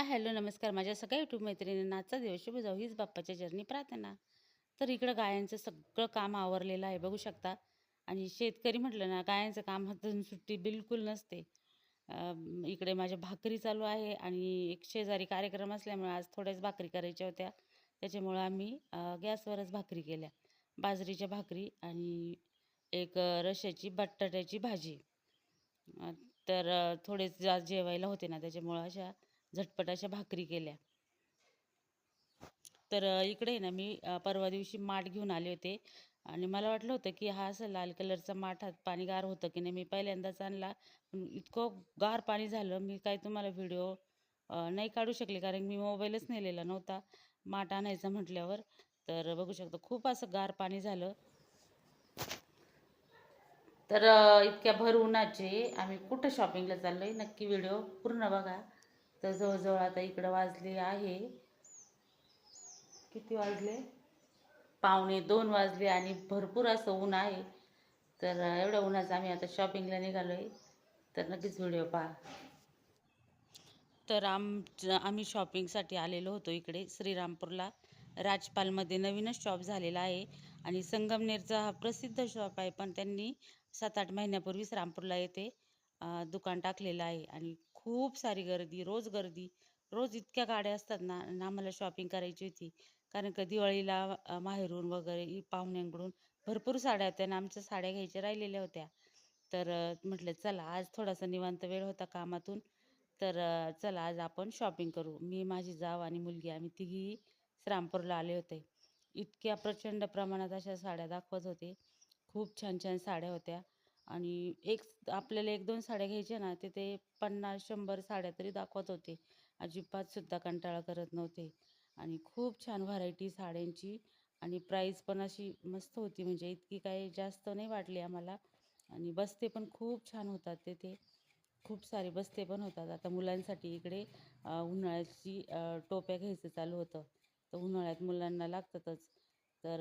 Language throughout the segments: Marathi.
हाय हॅलो नमस्कार. माझ्या सगळ्या यूट्यूब मैत्रिणींना आजचा दिवस शुभ जाऊ हीच बाप्पाच्या चरणी प्रार्थना. तर इकडं गायांचं सगळं काम आवरलेलं आहे बघू शकता. आणि शेतकरी म्हटलं ना गायांचं काम हातून सुट्टी बिलकुल नसते. इकडे माझ्या भाकरी चालू आहे आणि एक शेजारी कार्यक्रम असल्यामुळे आज थोड्याच भाकरी करायच्या होत्या. त्याच्यामुळं आम्ही गॅसवरच भाकरी केल्या. बाजरीच्या भाकरी आणि एक रश्याची बटाट्याची भाजी. तर थोडेच जेवायला होते ना त्याच्यामुळं अशा झटपट अशा भाकरी केल्या. तर इकडे ना मी परवा दिवशी माठ घेऊन आले होते. आणि मला वाटलं होतं की हा असं लाल कलरचा माठ हात पाणी गार होतं की नाही मी पहिल्यांदाच आणला. इतकं गार पाणी झालं मी काय तुम्हाला व्हिडिओ नाही काढू शकले कारण मी मोबाईलच नेलेला नव्हता माठ आणायचा म्हटल्यावर. तर बघू शकतो खूप असं गार पाणी झालं. तर इतक्या भर उन्हाचे आम्ही कुठं शॉपिंगला चाललो आहे नक्की व्हिडिओ पूर्ण बघा. तर जवळजवळ आता इकडं वाजले आहे. किती वाजले? पावणे दोन वाजले आणि भरपूर असं ऊन आहे. तर एवढं एवढ्या उन्हाचं आम्ही आता शॉपिंगला निघालो आहे तर नक्कीच व्हिडिओ पहा. तर आम आम्ही शॉपिंगसाठी आलेलो होतो इकडे श्रीरामपूरला. राजपालमध्ये नवीनच शॉप झालेला आहे. आणि संगमनेरचा हा प्रसिद्ध शॉप आहे पण त्यांनी सात आठ महिन्यापूर्वीच रामपूरला येथे दुकान टाकलेलं आहे. आणि खूप सारी गर्दी रोज गर्दी. रोज इतक्या गाड्या असतात ना आम्हाला शॉपिंग करायची होती. कारण का दिवाळीला माहेरून वगैरे पाहुण्यांकडून भरपूर साड्या होत्या आणि आमच्या साड्या घ्यायच्या राहिलेल्या होत्या. तर म्हटलं चला आज थोडासा निवांत वेळ होता कामातून. तर चला आज आपण शॉपिंग करू. मी माझी जाव आणि मुलगी आम्ही तिघी श्रामपूरला आले होते. इतक्या प्रचंड प्रमाणात अशा साड्या दाखवत होते. खूप छान छान साड्या होत्या. आणि एक आपल्याला एक दोन साड्या घ्यायच्या ना ते ते पन्नास शंभर साड्या तरी दाखवत होते. अजिबातसुद्धा कंटाळा करत नव्हते. आणि खूप छान व्हरायटी साड्यांची आणि प्राईस पण अशी मस्त होती. म्हणजे इतकी काही जास्त नाही वाटली आम्हाला. आणि बस्ते पण खूप छान होतात तेथे खूप सारे बस्ते पण होतात. आता मुलांसाठी इकडे उन्हाळ्याची टोप्या घ्यायचं चालू होतं. तर उन्हाळ्यात मुलांना लागतातच. तर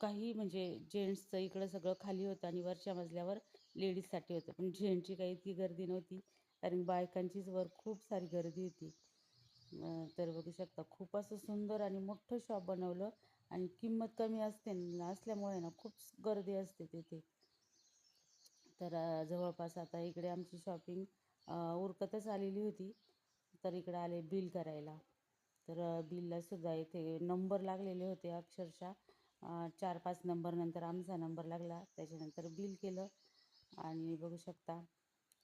काही म्हणजे जेंट्सचं इकडं सगळं खाली होतं आणि वरच्या मजल्यावर लेडीजसाठी होतं. पण जेंट्सची काही इतकी गर्दी नव्हती. कारण बायकांचीच वर खूप सारी गर्दी होती. तर बघू शकता खूप असं सुंदर आणि मोठं शॉप बनवलं आणि किंमत कमी असते असल्यामुळे ना खूप गर्दी असते तिथे. तर जवळपास आता इकडे आमची शॉपिंग उरकतच आलेली होती. तर इकडे आले बिल करायला. तर बिललासुद्धा बिलला सुद्धा इथे नंबर लागलेले होते अक्षरशः. चार पाच नंबरनंतर आमचा नंबर लागला. त्याच्यानंतर बिल केलं. आणि बघू शकता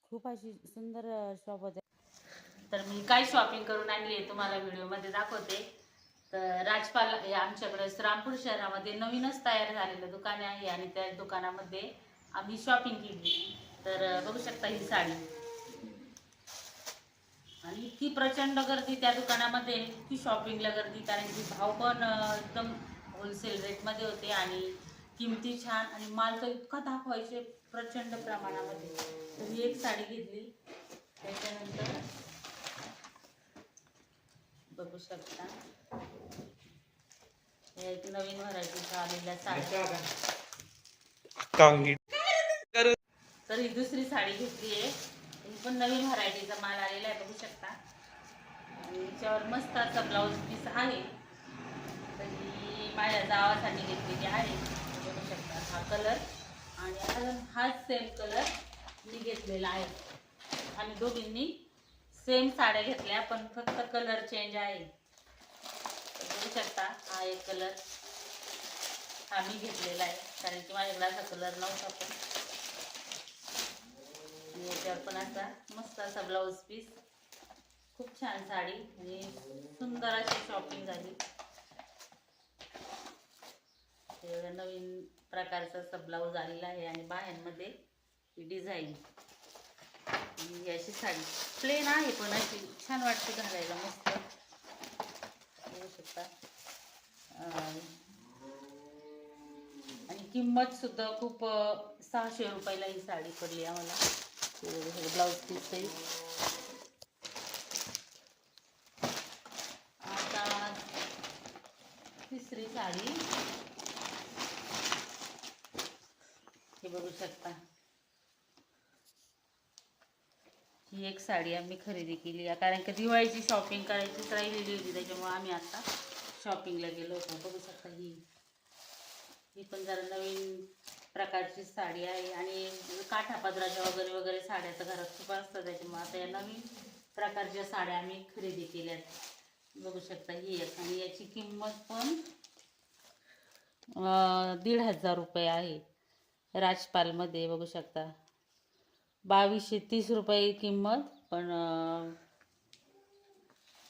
खूप अशी सुंदर शॉप होते तर मी काय शॉपिंग करून आणली आहे तुम्हाला व्हिडिओमध्ये दाखवते. तर राजपाल हे आमच्याकडे रामपूर शहरामध्ये नवीनच तयार झालेलं दुकान आहे आणि त्या दुकानामध्ये आम्ही शॉपिंग केली. तर बघू शकता ही साडी. आणि इतकी प्रचंड गर्दी त्या दुकानामध्ये इतकी शॉपिंगला गर्दी कारण की भाव पण एकदम होलसेल रेटमध्ये होते आणि किमती छान आणि माल तर इतका दाखवायचे प्रचंड प्रमाणामध्ये. तर ही एक साडी घेतली. त्याच्यानंतर बघू शकता. हे एक नवीन व्हरायटीचा आलेल्या साड्या. कांगी. तर ही दुसरी साडी घेतली आहे. पण नवीन व्हरायटीचा माल आलेला आहे बघू शकता. आणि याच्यावर मस्त असा ब्लाऊज पीस आहे. तरी माझ्या जावासाठी घेतलेली आहे. बघू शकता हा कलर. आणि अजून हाच सेम कलर मी घेतलेला आहे. आम्ही दोघींनी सेम साड्या घेतल्या पण फक्त कलर चेंज आहे. बघू शकता हा एक कलर हा मी घेतलेला आहे. कारण की माझ्याकडे असा कलर नव्हता पण. आणि याच्यावर पण असा मस्त असा ब्लाऊज पीस खूप छान साडी आणि सुंदर अशी शॉपिंग झाली. नवीन प्रकारचा असा ब्लाऊज आलेला आहे आणि बाह्यांमध्ये ही डिझाईन ही अशी साडी. प्लेन आहे पण अशी छान वाटते घालायला मस्त. होऊ शकता. आणि किंमत सुद्धा खूप सहाशे रुपयाला ही साडी पडली आम्हाला. ब्लाऊज पीस आता तिसरी साडी. हे बघू शकता. ही एक साडी आम्ही खरेदी केली आहे. कारण की दिवाळीची शॉपिंग करायचीच राहिलेली होती त्याच्यामुळे आम्ही आता शॉपिंगला गेलो होतो. बघू शकता ही. ही पण जरा नवीन प्रकारची साडी आहे आणि काठापदराच्या वगैरे वगैरे साड्या तर घरात खूप असतात त्याच्यामुळे आता या नवीन प्रकारच्या साड्या आम्ही खरेदी केल्यात बघू शकता ही एक आणि याची किंमत पण दीड हजार रुपये आहे. राजपालमध्ये बघू शकता. बावीसशे तीस रुपये किंमत पण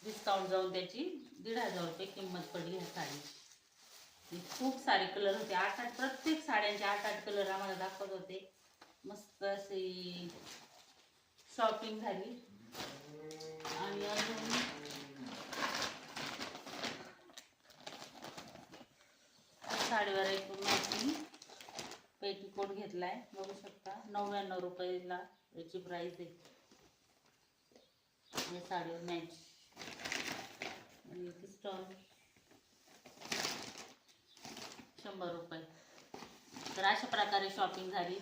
डिस्काउंट जाऊन त्याची दीड हजार रुपये किंमत पडली ह्या साडी खूप सारे कलर होते. आठ आठ प्रत्येक साड्यांचे आठ आठ कलर आम्हाला दाखवत होते. मस्त अशी शॉपिंग झाली. आणि अजून साडीवर एक मॅचिंग पेटीकोट घेतलाय. बघू शकता. नव्याण्णव रुपयाला याची प्राईस आहे. या साडीवर मॅच आणि स्टॉल शंभर रुपये. तर अशा प्रकारे शॉपिंग झाली.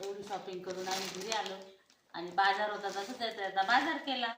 एवढी शॉपिंग करून आम्ही घरी आलो. आणि बाजार होता तसंच यायचा बाजार केला.